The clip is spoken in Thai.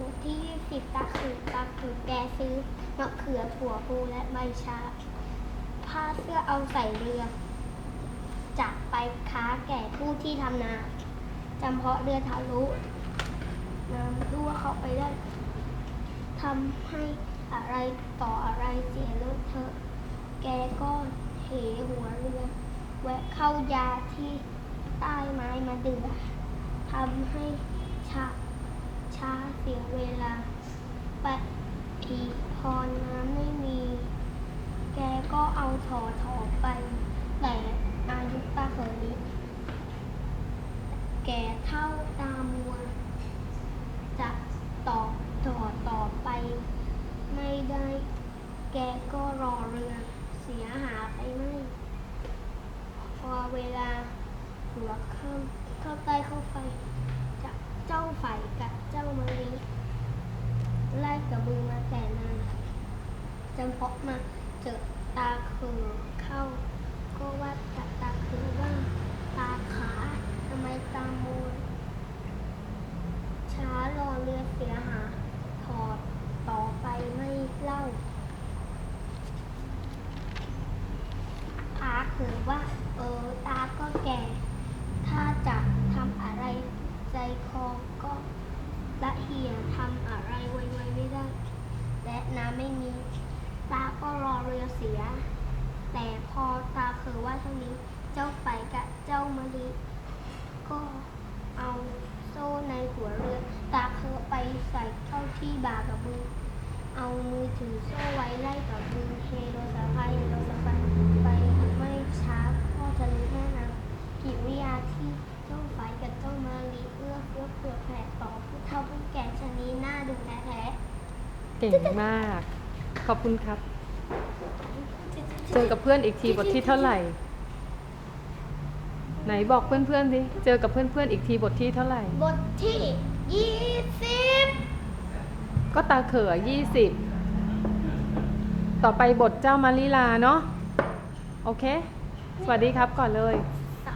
บทที่ยี่สิบตาคือตาคือแกซื้อมะเขือถั่วพูและใบชาผ้าเสื้อเอาใส่เรือจากไปค้าแก่ผู้ที่ทำนาจำเพาะเรือทะลุน้ำรั่วเข้าไปได้ทำให้อะไรต่ออะไรเสียเลอะเทอะ แกก็เหหัวเรือแวะเข้ายาที่ใต้ไม้มาดือทำให้ชา ช้าเสียเวลา ไปอีกพอน้ำไม่มี แกก็เอาถอถอไป แต่อายุตาเขยนี้ แกเท่าตามัวจะต่อต่อต่อไป ไม่ได้ แกก็รอเรือเสียหาไปไม่ พอเวลาหัวเข้าเข้าใต้เข้าไฟ เจ้าไฝกับเจ้ามะลิไล่กระบือมาแต่นานจำเพาะมาเจอตาเขือเข้า ก็ว่าตาตาเขือว่าตาขาทำไมตามูนช้ารอเรือเสียหา ถอดต่อไปไม่เล่า อาคือว่า เออ ตาก็แก่ ถ้าจะทำอะไรใจคอก็ละเหี่ยทำอะไรไวๆไม่ได้ และ น้ำไม่มีตาก็รอเรือเสีย แต่พอตาคือว่าเท่านี้ เจ้าไปกับเจ้ามะลิก็เอาโซ่ในหัวเรือ ตาคือไปใส่เข้าที่บ่ากระบือ เอามือถือโซ่ไว้ไล่กับมือเฮโรสะพายเฮโรสะพายไปไม่ช้าก็จะรู้แม่น้ำกิริยาที่เจ้าไฟกับเจ้ามาลีเอื้อเฟื้อเผื่อแผ่ต่อผู้เฒ่าผู้แก่ชะนี้น เก่งมาก ขอบคุณครับๆเจอกับเพื่อนอีกทีบทที่เท่าไหร่ ไหนบอกเพื่อนๆสิเจอกับเพื่อนๆอีกทีบทที่เท่าไหร่ บทที่ยี่สิบก็ตาเขอยี่สิบต่อไปบทเจ้ามาริลาเนาะโอเค สวัสดีครับก่อนเลย ส